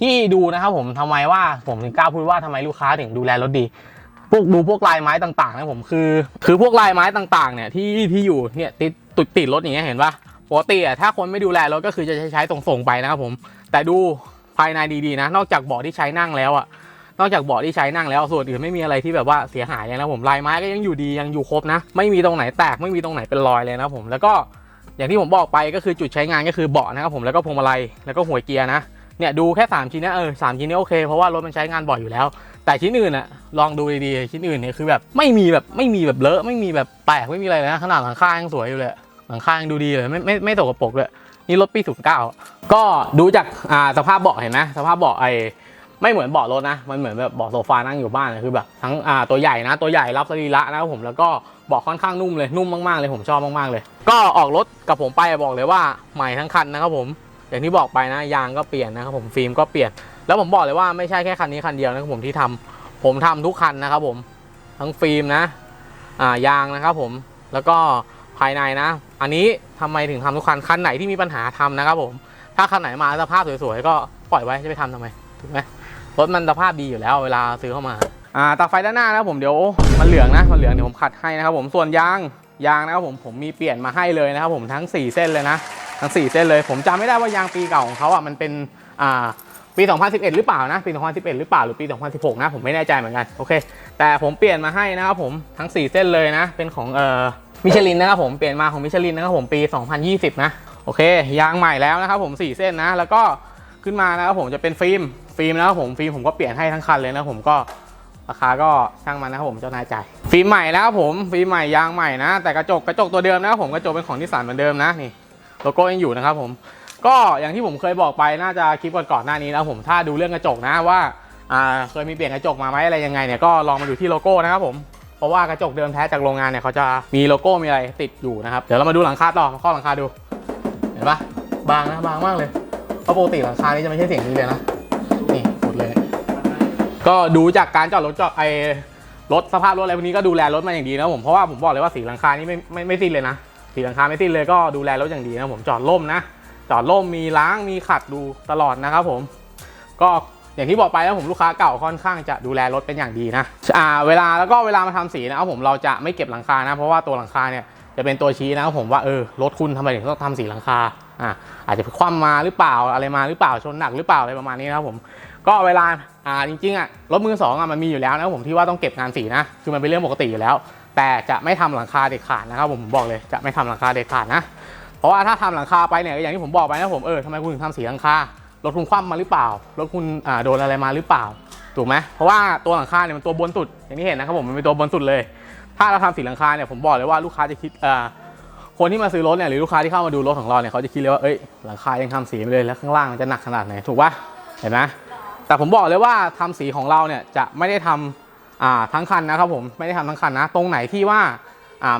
ที่ดูนะครับผมทำไมว่าผมถึงกล้าพูดว่าทำไมลูกค้าถึงดูแลรถดี พวกดูพวกลายไม้ต่างๆนะผมคือ คือพวกลายไม้ต่างๆเนี่ยที่ที่อยู่เนี่ยติดติดติดรถอย่างเงี้ยเห็นปะปกติอะถ้าคนไม่ดูแลรถก็คือจะใช้ใช้ส่งๆไปนะครับผม แต่ดูภายในดีๆนะ นอกจากเบาะที่ใช้นั่งแล้วอะนอกจากเบาะที่ใช้นั่งแล้วส่วนอื่นไม่มีอะไรที่แบบว่าเสียหายเลยนะผมลายไม้ก็ยังอยู่ดียังอยู่ครบนะ ไม่มีตรงไหนแตกไม่มีตรงไหนเป็นรอยเลยนะผมแล้วก็อย่างที่ผมบอกไปก็คือจุดใช้งานก็คือเบาะนะครับผมแล้วก็พวงมาลัยแล้วก็หัวเกียร์นะ เนี่ยดูแค่ 3 ชิ้นนะเออสามชิ้นนี้โอเค เพราะว่ารถมันใช้งานบ่อยอยู่แล้ว แต่ชิ้นอื่นอะลองดูดีๆ ชิ้นอื่นเนี่ยคือแบบไม่มีแบบไม่มีแบบเลอะไม่มีแบบแตกไม่มีอะไรเลยนะขนาดหลังคายังสวยอยู่เลยหลังคายังดูดีเลยไม่ไม่ไม่ตกกระปกเลยนี่รถปี 09 ก็ดูจากอ่าสภาพเบาะเห็นไหมสภาพเบาะไอไม่เหมือนเบาะรถนะ มันเหมือนแบบเบาะโซฟานั่งอยู่บ้านนะคือแบบทั้งอ่าตัวใหญ่นะ ตัวใหญ่รับสรีระนะครับผมแล้วก็เบาะค่อนข้างนุ่มเลยนุ่มมากๆเลยผมชอบมากๆเลย ก็ออกรถกับผมไปบอกเลยว่าใหม่ทั้งคันนะครับผม อย่างที่บอกไปนะยางก็เปลี่ยนนะครับผมฟิล์มก็เปลี่ยน แล้วผมบอกเลยว่าไม่ใช่แค่คันนี้คันเดียวนะครับผมที่ทำผมทำทุกคันนะครับผมทั้งฟิล์มนะอ่ายางนะครับผมแล้วก็ภายในนะ อันนี้ทำไมถึงทำทุกคันคันไหนที่มีปัญหาทำนะครับผมถ้าคันไหนมาสภาพสวยๆก็ปล่อยไว้จะไปทำทำไมถูกไหมรถมันสภาพดีอยู่แล้วเวลาซื้อเข้ามาอ่าตาไฟด้านหน้านะครับผมเดี๋ยวมันเหลืองนะมันเหลืองเดี๋ยวผมขัดให้นะครับผมส่วนยางยางนะครับผมผมมีเปลี่ยนมาให้เลยนะครับผมทั้ง 4 เส้นเลยนะ ทั้ง4เส้นเลย ผมจำไม่ได้ว่ายางปีเก่าของเขาอะมันเป็นอ่าปี 2011 หรือเปล่านะปี 2011 หรือเปล่าหรือปี 2016 นะผมไม่แน่ใจเหมือนกันโอเค แต่ผมเปลี่ยนมาให้นะครับผมทั้ง 4 เส้นเลยนะ เป็นของเอ่อมิชลินนะครับผมเปลี่ยนมาของมิชลินนะครับผมปี 2020 นะโอเค ยางใหม่แล้วนะครับผม 4 เส้นนะ แล้วก็ขึ้นมานะครับผมจะเป็นฟิล์มฟิล์มนะครับผมฟิล์มผมก็เปลี่ยนให้ทั้งคันเลยนะผมก็ราคาก็ช่างมันนะครับผมเจ้านายจ่ายฟิล์มใหม่แล้วครับผมฟิล์มใหม่ยางใหม่นะ แต่กระจกกระจกตัวเดิมนะครับผมกระจกเป็นของนิสสันเหมือนเดิมนะนี่ โลโก้ยังอยู่นะครับผมก็อย่างที่ผมเคยบอกไปน่าจะคลิปก่อนๆหน้านี้นะผมถ้าดูเรื่องกระจกนะว่าเคยมีเปลี่ยนกระจกมาไหมอะไรยังไงเนี่ยก็ลองมาดูที่โลโก้นะครับผมเพราะว่ากระจกเดิมแท้จากโรงงานเนี่ยเขาจะมีโลโก้มีอะไรติดอยู่นะครับเดี๋ยวเรามาดูหลังคาต่อมาข้อหลังคาดูเห็นปะบางนะบางมากเลยเพราะปกติหลังคานี่จะไม่ใช่เสียงนี้เลยนะนี่หมดเลย ก็ดูจากการจอดรถจอดไอรถสภาพรถอะไรพวกนี้ก็ดูแลรถมาอย่างดีนะผมเพราะว่าผมบอกเลยว่าสีหลังคานี่ไม่ไม่ไม่สิ้นเลยนะ สีหลังคาไม่สิ้นเลยก็ดูแลรถอย่างดีนะผมจอดร่มนะ จอดร่มมีล้างมีขัดดูตลอดนะครับผม ก็อย่างที่บอกไปแล้วผมลูกค้าเก่าค่อนข้างจะดูแลรถเป็นอย่างดีนะอ่าเวลาแล้วก็เวลามาทำสีนะครับผมเราจะไม่เก็บหลังคานะ เพราะว่าตัวหลังคาเนี่ยจะเป็นตัวชี้นะครับผมว่าเออรถคุณทำไมถึงต้องทำสีหลังคาอ่าอาจจะไปคว่ำมาหรือเปล่าอะไรมาหรือเปล่าชนหนักหรือเปล่าอะไรประมาณนี้นะครับผม ก็เวลาอ่าจริงๆอะรถมือสองอะมันมีอยู่แล้วนะผมที่ว่าต้องเก็บงานสีนะคือมันเป็นเรื่องปกติอยู่แล้ว แต่จะไม่ทำหลังคาเด็ดขาดนะครับผมผมบอกเลยจะไม่ทำหลังคาเด็ดขาดนะ เพราะว่าถ้าทำหลังคาไปเนี่ยอย่างที่ผมบอกไปนะผมเออทำไมคุณถึงทำสีหลังคารถคุณคว่ำมาหรือเปล่ารถคุณอ่าโดนอะไรมาหรือเปล่าถูกไหมเพราะว่าตัวหลังคาเนี่ยมันตัวบนสุดอย่างที่เห็นนะครับผมมันเป็นตัวบนสุดเลย ถ้าเราทำสีหลังคาเนี่ยผมบอกเลยว่าลูกค้าจะคิดอ่าคนที่มาซื้อรถเนี่ยหรือลูกค้าที่เข้ามาดูรถของเราเนี่ยเขาจะคิดเลยว่าเอ้ยหลังคายังทำสีไปเลยแล้วข้างล่างมันจะหนักขนาดไหนถูกปะเห็นไหม แต่ผมบอกเลยว่าทำสีของเราเนี่ยจะไม่ได้ทำทั้งคันนะครับผมไม่ได้ทำทั้งคันนะ ตรงไหนที่ว่า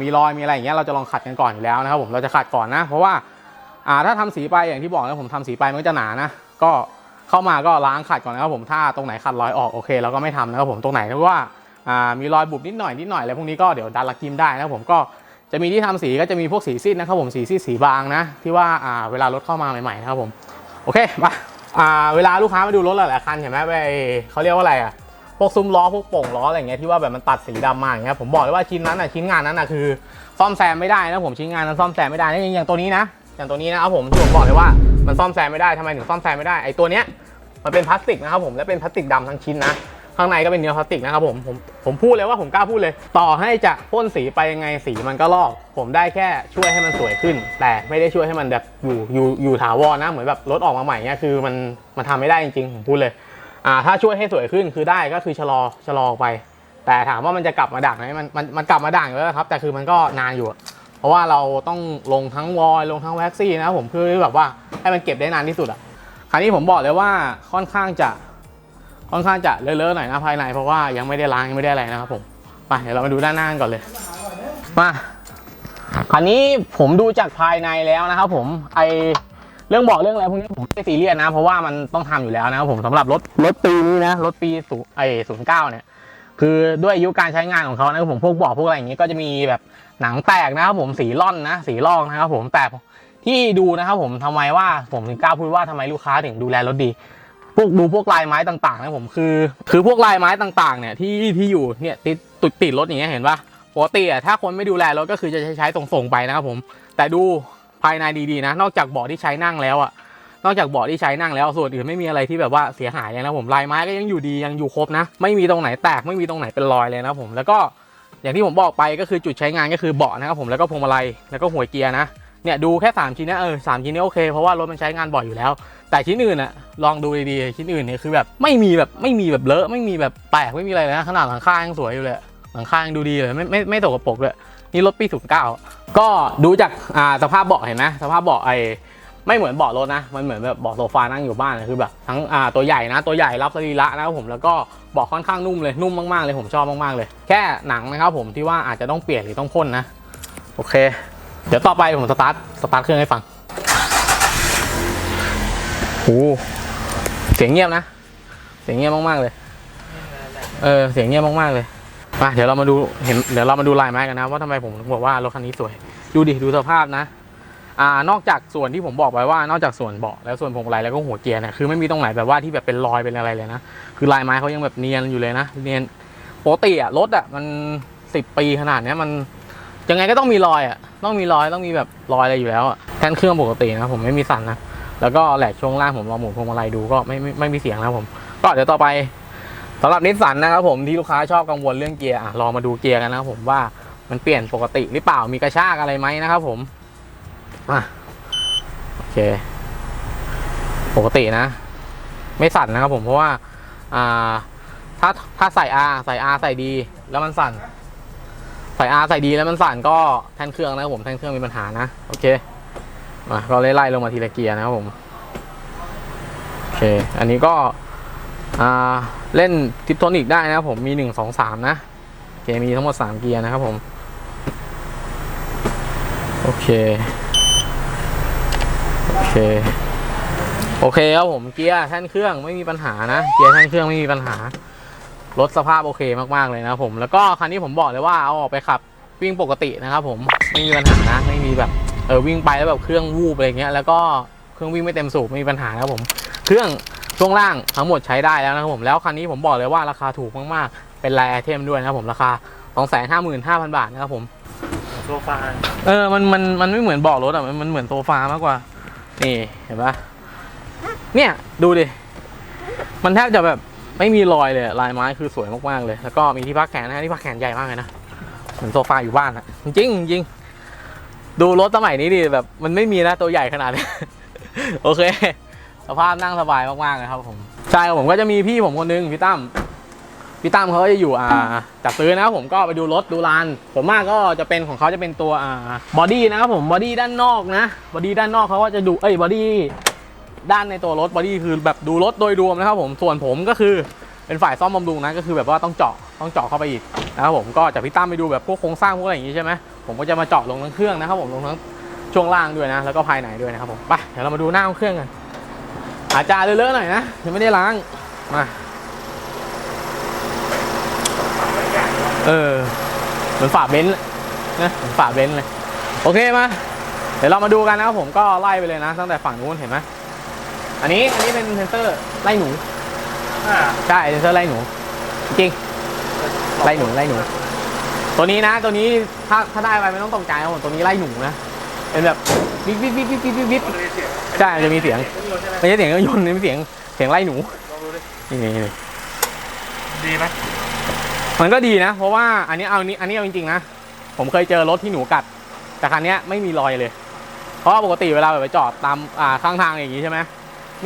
มีรอยมีอะไรอย่างเงี้ยเราจะลองขัดกันก่อนอยู่แล้วนะครับผมเราจะขัดก่อนนะ เพราะว่าถ้าทำสีไปอย่างที่บอกนะผมทำสีไปมันก็จะหนานะ ก็เข้ามาก็ล้างขัดก่อนนะครับผมถ้าตรงไหนขัดรอยออกโอเคเราก็ไม่ทำนะครับผมตรงไหนที่ว่ามีรอยบุบนิดหน่อยนิดหน่อยอะไรพวกนี้ก็เดี๋ยวดันลักกิมได้นะครับผมก็จะมีที่ทำสีก็จะมีพวกสีซีดนะครับผมสีซีดสีบางนะ ที่ว่าเวลารถเข้ามาใหม่ๆนะครับผมโอเคมา อ่าเวลาลูกค้ามาดูรถหลายๆคันเห็นไหมไปเขาเรียกว่าอะไรอะพวกซุ้มล้อพวกโป่งล้ออะไรเงี้ยที่ว่าแบบมันตัดสีดำมาอย่างเงี้ยผมบอกเลยว่าชิ้นนั้นอะชิ้นงานนั้นอะคือซ่อมแซมไม่ได้นะผมชิ้นงานนั้นซ่อมแซมไม่ได้นะอย่างอย่างตัวนี้นะอย่างตัวนี้นะครับผมที่ผมบอกเลยว่ามันซ่อมแซมไม่ได้ทำไมถึงซ่อมแซมไม่ได้ไอ้ตัวเนี้ยมันเป็นพลาสติกนะครับผมและเป็นพลาสติกดำทั้งชิ้นนะ ข้างในก็เป็นเนื้อพลาสติกนะครับผมผมผมพูดเลยว่าผมกล้าพูดเลย ต่อให้จะพ่นสีไปยังไงสีมันก็ลอก ผมได้แค่ช่วยให้มันสวยขึ้น แต่ไม่ได้ช่วยให้มันแบบอยู่อยู่อยู่ถาวรนะเหมือนแบบรถออกมาใหม่เงี้ยคือมันมันทำไม่ได้จริงๆผมพูดเลยอ่าถ้าช่วยให้สวยขึ้นคือได้ก็คือชะลอชะลอไป แต่ถามว่ามันจะกลับมาด่างไหมมันมันมันกลับมาด่างอยู่แล้วครับ แต่คือมันก็นานอยู่ เพราะว่าเราต้องลงทั้งวอลลงทั้งแว็กซี่นะครับผมเพื่อแบบว่าให้มันเก็บได้นานที่สุดอะคราวนี้ผมบอกเลยว่าค่อนข้างจะ ค่อนข้างจะเลอะๆหน่อยนะภายในเพราะว่ายังไม่ได้ล้างยังไม่ได้อะไรนะครับผมไปเดี๋ยวเรามาดูด้านหน้าก่อนเลยมาคราวนี้ผมดูจากภายในแล้วนะครับผมไอเรื่องบอกเรื่องอะไรพวกนี้ผมไม่ซีเรียสนะ เพราะว่ามันต้องทำอยู่แล้วนะครับผมสำหรับรถรถปีนี้นะรถปีศูนย์ไอศูนย์เก้าเนี่ยคือด้วยอายุการใช้งานของเขานะครับผมพวกบอกพวกอะไรอย่างนี้ก็จะมีแบบหนังแตกนะครับผมสีร่อนนะสีลอกนะครับผมแต่ที่ดูนะครับผมทำไมว่าผมถึงกล้าพูดว่าทำไมลูกค้าถึงดูแลรถดี พวกดูพวกลายไม้ต่างๆนะผมคือ คือพวกลายไม้ต่างๆ เนี่ยที่ที่อยู่เนี่ยติดติดติดรถอย่างเงี้ยเห็นปะปกติอะถ้าคนไม่ดูแลรถก็คือจะใช้ใช้ส่งๆไปนะครับผม แต่ดูภายในดีๆนะ นอกจากเบาะที่ใช้นั่งแล้วอะนอกจากเบาะที่ใช้นั่งแล้วส่วนอื่นไม่มีอะไรที่แบบว่าเสียหายเลยนะผมลายไม้ก็ยังอยู่ดียังอยู่ครบนะ ไม่มีตรงไหนแตกไม่มีตรงไหนเป็นรอยเลยนะผมแล้วก็อย่างที่ผมบอกไปก็คือจุดใช้งานก็คือเบาะนะครับผมแล้วก็พวงมาลัยแล้วก็หัวเกียร์นะ เนี่ยดูแค่ 3 ชิ้นนะเออสามชิ้นนี้โอเค เพราะว่ารถมันใช้งานบ่อยอยู่แล้ว แต่ชิ้นอื่นอะลองดูดีๆชิ้นอื่นเนี่ยคือแบบไม่มีแบบไม่มีแบบเลอะไม่มีแบบแตกไม่มีอะไรเลยนะขนาดหลังคายังสวยอยู่เลยหลังคายังดูดีเลยไม่ไม่ไม่ตกกระปกเลยนี่รถปี09ก็ดูจากอ่าสภาพเบาะเห็นไหมสภาพเบาะไอไม่เหมือนเบาะรถนะ มันเหมือนแบบเบาะโซฟานั่งอยู่บ้านนะคือแบบทั้งอ่าตัวใหญ่นะ ตัวใหญ่รับสรีระนะครับผมแล้วก็เบาะค่อนข้างนุ่มเลยนุ่มมากๆเลยผมชอบมากๆเลย แค่หนังนะครับผมที่ว่าอาจจะต้องเปลี่ยนหรือต้องพ่นนะ โอเค เดี๋ยวต่อไปผมสตาร์ทสตาร์ทเครื่องให้ฟังโอ้เสียงเงียบนะ เสียงเงียบมากๆเลย เออ เสียงเงียบมากๆเลยมาเดี๋ยวเรามาดูเห็นเดี๋ยวเรามาดูลายไม้กันนะว่าทำไมผมถึงบอกว่ารถคันนี้สวย ดูดิดูสภาพนะอ่านอกจากส่วนที่ผมบอกไปว่านอกจากส่วนเบาะแล้วส่วนพวงมาลัยแล้วก็หัวเกียร์เนี่ยคือไม่มีตรงไหนแบบว่าที่แบบเป็นรอยเป็นอะไรเลยนะคือลายไม้เขายังแบบเนียนอยู่เลยนะเนียนปกติอะรถอะมันสิบปีขนาดเนี้ยมัน ยังไงก็ต้องมีรอยอะต้องมีรอยต้องมีแบบรอยอะไรอยู่แล้วอะแทนเครื่องปกตินะผมไม่มีสั่นนะแล้วก็แหลกช่วงล่างผมลองหมุนพวงมาลัยดูก็ไม่ไม่ไม่มีเสียงนะผม ก็เดี๋ยวต่อไปสำหรับนิสสันนะครับผมที่ลูกค้าชอบกังวลเรื่องเกียร์อะลองมาดูเกียร์กันนะครับผมว่ามันเปลี่ยนปกติหรือเปล่ามีกระชากอะไรไหมนะครับผมอะโอเค ปกตินะ ไม่สั่นนะครับผมเพราะว่าอ่าถ้าถ้าใส่ R ใส่ R ใส่ดี แล้วมันสั่น ใส่ R ใส่ดีแล้วมันสั่นก็แท่นเครื่องนะครับผมแท่นเครื่องมีปัญหานะโอเคมาก็ไล่ลงมาทีละเกียร์นะครับผมโอเค อันนี้ก็เล่นทิปโทนิกได้นะครับผมมีหนึ่งสองสามนะโอเคมีทั้งหมดสามเกียร์นะครับผมโอเคโอเคโอเคครับผมเกียร์แท่นเครื่องไม่มีปัญหานะ เกียร์แท่นเครื่องไม่มีปัญหา รถสภาพโอเคมากๆเลยนะครับผม แล้วก็คันนี้ผมบอกเลยว่าเอาออกไปขับวิ่งปกตินะครับผมไม่มีปัญหานะไม่มีแบบเออวิ่งไปแล้วแบบเครื่องวูบอะไรเงี้ยแล้วก็เครื่องวิ่งไม่เต็มสูบไม่มีปัญหานะครับผม เครื่องช่วงล่างทั้งหมดใช้ได้แล้วนะครับผมแล้วคันนี้ผมบอกเลยว่าราคาถูกมากๆ เป็นไลน์ไอเทมด้วยนะครับผมราคา 255,000 บาทนะครับผมโซฟาเออมันมันมันไม่เหมือนเบาะรถอะมันมันเหมือนโซฟามากกว่า นี่เห็นปะเนี่ยดูดิมันแทบจะแบบ ไม่มีรอยเลยลายไม้คือสวยมากๆเลย แล้วก็มีที่พักแขนนะที่พักแขนใหญ่มากเลยนะเหมือนโซฟาอยู่บ้านอะจริงจริงดูรถสมัยนี้ดิแบบ มันไม่มีนะตัวใหญ่ขนาดนี้โอเค สภาพนั่งสบายมากๆเลยครับผมใช่ครับผมก็จะมีพี่ผมคนนึงพี่ตั้มพี่ตั้มเขาจะอยู่อ่าจัดซื้อนะครับผมก็ไปดูรถดูลานส่วนมากก็จะเป็นของเขาจะเป็นตัวอ่าบอดี้นะครับผมบอดี้ด้านนอกนะบอดี้ด้านนอกเขาก็จะดูเอ้ยบอดี้ ด้านในตัวรถบอดี้คือแบบดูรถโดยรวมนะครับผมส่วนผมก็คือเป็นฝ่ายซ่อมบำรุงนะก็คือแบบว่าต้องเจาะต้องเจาะเข้าไปอีกนะครับผมก็จากพี่ตั้มไปดูแบบพวกโครงสร้างพวกอะไรอย่างงี้ใช่ไหมผมก็จะมาเจาะลงทั้งเครื่องนะครับผมลงทั้งช่วงล่างด้วยนะ แล้วก็ภายในด้วยนะครับผมไปเดี๋ยวเรามาดูหน้าของเครื่องกัน อาจจะเลอะๆหน่อยนะยังไม่ได้ล้างมาเออเหมือนฝาเบนซ์นะเหมือนฝาเบนซ์เลยโอเคมาเดี๋ยวเรามาดูกันนะครับผมก็ไล่ไปเลยนะ ตั้งแต่ฝั่งนู้นเห็นไหม อันนี้อันนี้เป็นเซนเซอร์ไล่หนูอ่าใช่เซนเซอร์ไล่หนู จริง ไล่หนูไล่หนู ตัวนี้นะตัวนี้ถ้าถ้าได้ไปไม่ต้องตกใจครับผมตัวนี้ไล่หนูนะเป็นแบบวิบวิบวิบวิบวิบวิบวิบมันเลยเสียงใช่มันจะมีเสียงไม่รู้ใช่ไหมไม่ใช่เสียงเครื่องยนต์นี่เป็นเสียงเสียงไล่หนูลองดูดินี่นี่นี่ดีไหมมันก็ดีนะ เพราะว่าอันนี้เอานี้อันนี้เอาจริงๆนะผมเคยเจอรถที่หนูกัด แต่คันเนี้ยไม่มีรอยเลย เพราะว่าปกติเวลาแบบไปจอดตามอ่าข้างทางอย่างงี้ใช่ไหม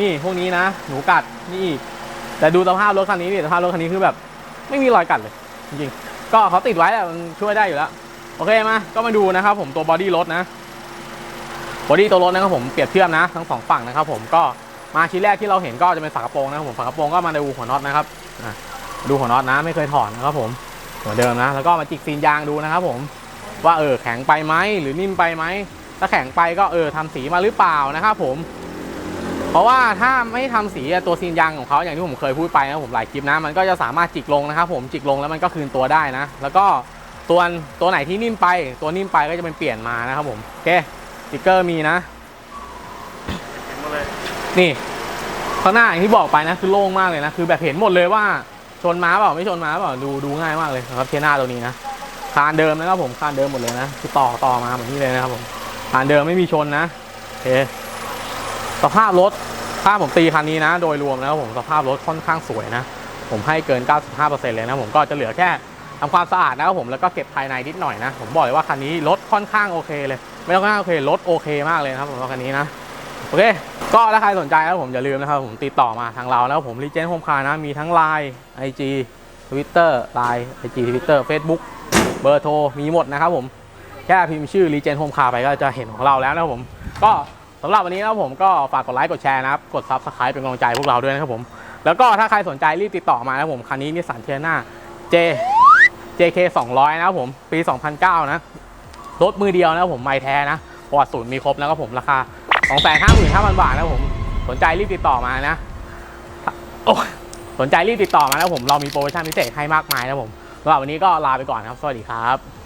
นี่พวกนี้นะ หนูกัดนี่อีกแต่ดูสภาพรถคันนี้ดิสภาพรถคันนี้คือแบบ ไม่มีรอยกัดเลย จริงๆ ก็เขาติดไว้แหละมันช่วยได้อยู่แล้ว โอเคมา ก็มาดูนะครับผมตัวบอดี้รถนะบอดี้ตัวรถนะครับผมเปรียบเทียบนะ ทั้งสองฝั่งนะครับผมก็มาชิ้นแรกที่เราเห็นก็จะเป็นฝากระโปรงนะครับผมฝากระโปรงก็มาในอูหัวน็อตนะครับดูหัวน็อตนะไม่เคยถอดนะครับผมเหมือนเดิมนะ แล้วก็มาจิกซีนยางดูนะครับผมว่าเออแข็งไปไหมหรือนิ่มไปไหมถ้าแข็งไปก็เออทำสีมาหรือเปล่านะครับผม เพราะว่าถ้าไม่ทำสีตัวซีนยางของเขาอย่างที่ผมเคยพูดไปนะผมหลายคลิปนะมันก็จะสามารถจิกลงนะครับผมจิกลงแล้วมันก็คืนตัวได้นะ แล้วก็ตัวตัวไหนที่นิ่มไป ตัวนิ่มไปก็จะเป็นเปลี่ยนมานะครับผมโอเคสติกเกอร์มีนะเห็นหมดเลยนี่ข้างหน้าอย่างที่บอกไปนะคือโล่งมากเลยนะคือแบบเห็นหมดเลยว่าชนม้าเปล่าไม่ชนม้าเปล่าดูดูง่ายมากเลยนะครับเทียหน้าตัวนี้นะคานเดิมนะครับผมคานเดิมหมดเลยนะคือต่อต่อมาแบบนี้เลยนะครับผมคานเดิมไม่มีชนนะโอเค สภาพรถถ้าผมตีคันนี้นะ โดยรวมแล้วผมสภาพรถค่อนข้างสวยนะ ผมให้เกิน 95%เลยนะผมก็จะเหลือแค่ทำความสะอาดนะครับผมแล้วก็เก็บภายในนิดหน่อยนะ ผมบอกเลยว่าคันนี้รถค่อนข้างโอเคเลย ไม่ต้องค่อนข้างโอเครถโอเคมากเลยนะครับผมคันนี้นะโอเค ก็ถ้าใครสนใจนะครับผมอย่าลืมนะครับผมติดต่อมาทางเราแล้วผมรีเจนโฮมคาร์นะมีทั้ง Line IG Twitter Line IG Twitter Facebook เบอร์โทรมีหมดนะครับผมแค่พิมพ์ชื่อรีเจนโฮมคาร์ไปก็จะเห็นของเราแล้วนะครับผม ก็ สำหรับวันนี้นะครับผมก็ฝากกดไลค์กดแชร์นะครับ กด Subscribe เป็นกำลังใจพวกเราด้วยนะครับผม แล้วก็ถ้าใครสนใจรีบติดต่อมานะครับผม คันนี้นิสสันเทียนา J JK 200 นะครับผม ปี 2009 นะ รถมือเดียวนะครับผมไม่แท้นะประวัติศูนย์มีครบนะครับผมราคา 255,000 บาทนะครับผม สนใจรีบติดต่อมานะโอ้สนใจรีบติดต่อมานะครับผม เรามีโปรโมชั่นพิเศษให้มากมายนะครับผมสำหรับวันนี้ก็ลาไปก่อนครับ สวัสดีครับ